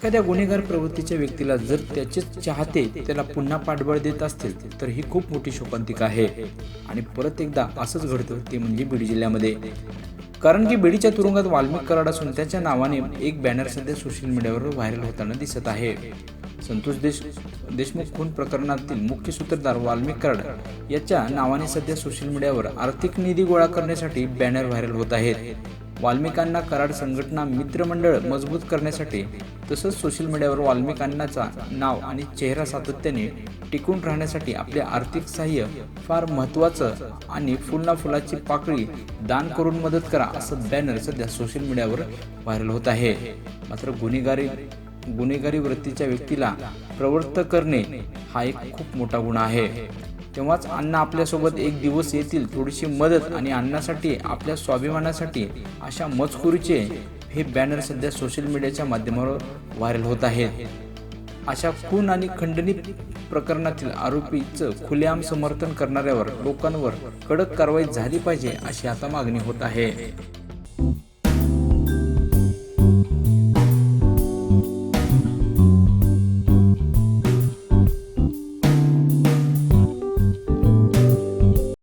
एखाद्या गुन्हेगार प्रवृत्तीच्या व्यक्तीला जर त्याचेच चाहते त्याला पुन्हा पाठबळ देत असतील तर ही खूप मोठी शोकांतिका आहे. आणि परत एकदा असंच घडतं ते म्हणजे बीड जिल्ह्यामध्ये. कारण की बीडीच्या तुरुंगात वाल्मिक कराड असून त्याच्या नावाने एक बॅनर सध्या सोशल मीडियावर व्हायरल होताना दिसत आहे. संतोष देश देशमुख खून प्रकरणातील मुख्य सूत्रधार वाल्मिक कराड याच्या नावाने सध्या सोशल मीडियावर आर्थिक निधी गोळा करण्यासाठी बॅनर व्हायरल होत आहेत. वाल्मिकांना कराड संघटना मित्रमंडळ मजबूत करण्यासाठी तसंच सोशल मीडियावर वाल्मिकांनाचा नाव आणि चेहरा सातत्याने टिकून राहण्यासाठी आपले आर्थिक सहाय्य फार महत्त्वाचं आणि फुलना फुलाची पाकळी दान करून मदत करा असं बॅनर सध्या सोशल मीडियावर व्हायरल होत आहे. मात्र गुन्हेगारी गुन्हेगारी वृत्तीच्या व्यक्तीला प्रवृत्त करणे हा एक खूप मोठा गुन्हा आहे. तेव्हाच अण्णा आपल्यासोबत एक दिवस येतील थोडीशी मदत आणि अण्णासाठी आपल्या स्वाभिमानासाठी अशा मजकुरीचे हे बॅनर सध्या सोशल मीडियाच्या माध्यमावर व्हायरल होत आहेत. अशा खून आणि खंडणी प्रकरणातील आरोपीचं खुलेआम समर्थन करणाऱ्यावर लोकांवर कडक कारवाई झाली पाहिजे अशी आता मागणी होत आहे.